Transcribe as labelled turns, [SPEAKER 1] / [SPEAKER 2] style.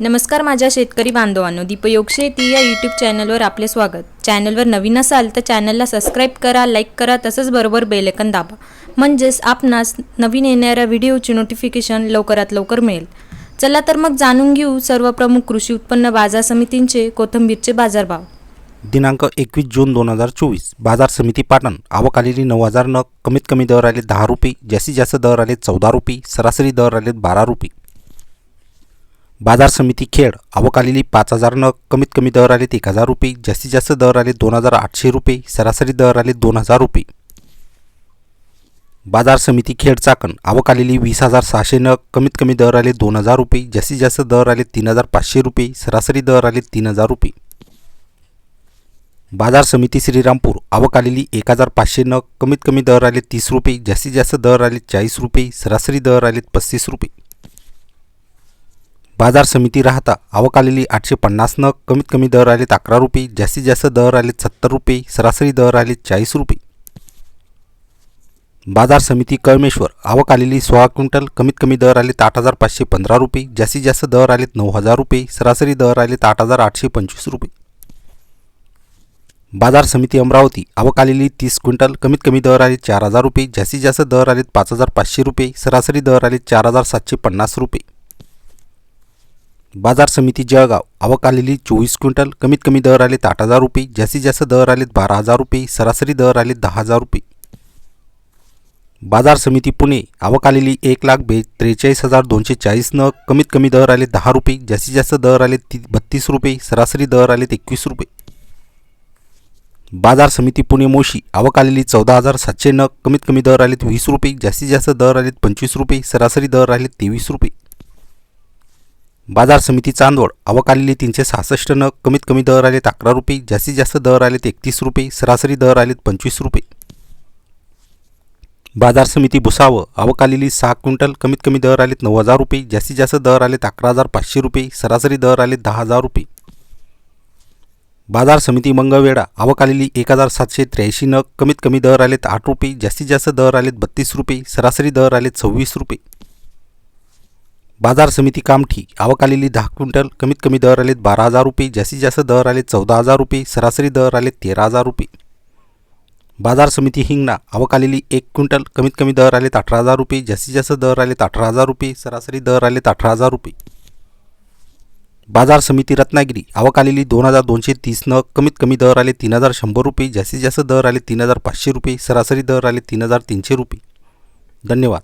[SPEAKER 1] नमस्कार माझ्या शेतकरी बांधवांनो दीपयोग शेती या यूट्यूब चॅनलवर आपले स्वागत. चॅनलवर नवीन असाल तर चॅनलला सबस्क्राईब करा लाईक करा तसंच बरोबर बेलेकन दाबा. म्हणजेच आपणास नवीन येणाऱ्या व्हिडिओची नोटिफिकेशन लवकरात लवकर मिळेल. चला तर मग जाणून घेऊ सर्व प्रमुख कृषी उत्पन्न बाजार समितींचे कोथंबीरचे बाजारभाव.
[SPEAKER 2] दिनांक एकवीस जून दोन हजार चोवीस बाजार समिती पाटण आवक आलेली नऊ हजार नग कमीत कमी दर आले दहा रुपये जास्तीत जास्त दर आले चौदा रुपये सरासरी दर आले बारा रुपये. बाजार समिती खेड आवक आलेली पाच हजारनं कमीत कमी दर आले एक हजार रुपये जास्तीत जास्त दर आले दोन हजार आठशे रुपये सरासरी दर आले दोन हजार रुपये. बाजार समिती खेड चाकण आवक आलेली वीस हजार सहाशेनं कमीत कमी दर आले दोन हजार रुपये जास्तीत जास्त दर आले तीन हजार पाचशे रुपये सरासरी दर आले तीन हजार रुपये. बाजार समिती श्रीरामपूर आवक आलेली एक हजार पाचशे नग कमीत कमी दर आले तीस रुपये जास्तीत जास्त दर आले चाळीस रुपये सरासरी दर आले पस्तीस रुपये. बाजार समिती राहता आवक आलेली आठशे पन्नासनं कमीत कमी दर आलेत अकरा रुपये जास्तीत जास्त दर आलेत सत्तर रुपये सरासरी दर आलेत चाळीस रुपये. बाजार समिती कळमेश्वर आवक आलेली सोळा क्विंटल कमीत कमी दर आले आठ हजार पाचशे पंधरा रुपये जास्तीत जास्त दर आलेत नऊ हजार रुपये सरासरी दर आलेत आठ हजार आठशे पंचवीस रुपये. बाजार समिती अमरावती आवक आलेली तीस क्विंटल कमीत कमी दर आले चार हजार रुपये जास्तीत जास्त दर आलेत पाच हजार पाचशे रुपये सरासरी दर आले चार हजार सातशे पन्नास रुपये. बाजार समिती जळगाव. आवक आलेली चोवीस क्विंटल. कमीत कमी दर आलेत आठ हजार रुपये. जास्तीत जास्त दर आलेत बारा हजार रुपये. सरासरी दर आलेत दहा हजार रुपये. बाजार समिती पुणे. आवक आलेली एक लाख बे त्रेचाळीस हजार दोनशे चाळीस नग. कमीत कमी दर आले दहा रुपये. जास्तीत जास्त दर आले ती बत्तीस रुपये. सरासरी दर आलेत एकवीस रुपये. बाजार समिती पुणे मोशी. आवक आलेली चौदा हजार सातशे नग. कमीत कमी दर आलेत वीस रुपये. जास्तीत जास्त दर आलेत पंचवीस रुपये. सरासरी दर आले तेवीस रुपये. बाजार समिती चांदवड आवक आलेली तीनशे सहासष्ट नग कमीत कमी दर आलेत अकरा रुपये जास्तीत जास्त दर आलेत एकतीस रुपये सरासरी दर आलेत पंचवीस रुपये. बाजार समिती भुसावळ आवक आलेली सहा क्विंटल कमीत कमी दर आलेत नऊ हजार रुपये जास्तीत जास्त दर आलेत अकरा हजार पाचशे रुपये सरासरी दर आलेत दहा हजार रुपये. बाजार समिती मंगळवेढा आवक आलेली एक हजार सातशे त्र्याऐंशी नग कमीत कमी दर आलेत आठ रुपये जास्तीत जास्त दर आलेत बत्तीस रुपये सरासरी दर आलेत सव्वीस रुपये. बाजार समिती कामठी आवक आलेली दहा क्विंटल कमीत कमी दर आलेत बारा हजार रुपये जास्तीत जास्त दर आले चौदा हजार रुपये सरासरी दर आले तेरा हजार रुपये. बाजार समिती हिंगणा आवक आलेली एक क्विंटल कमीत कमी दर आलेत अठरा हजार रुपये जास्तीत जास्त दर आलेत अठरा हजार रुपये सरासरी दर आलेत अठरा हजार रुपये. बाजार समिती रत्नागिरी आवक आलेली दोन हजार दोनशे तीस न कमीत कमी दर आले तीन हजार शंभर रुपये जास्तीत जास्त दर आले तीन हजार पाचशे रुपये सरासरी दर आले तीन हजार तीनशे रुपये. धन्यवाद.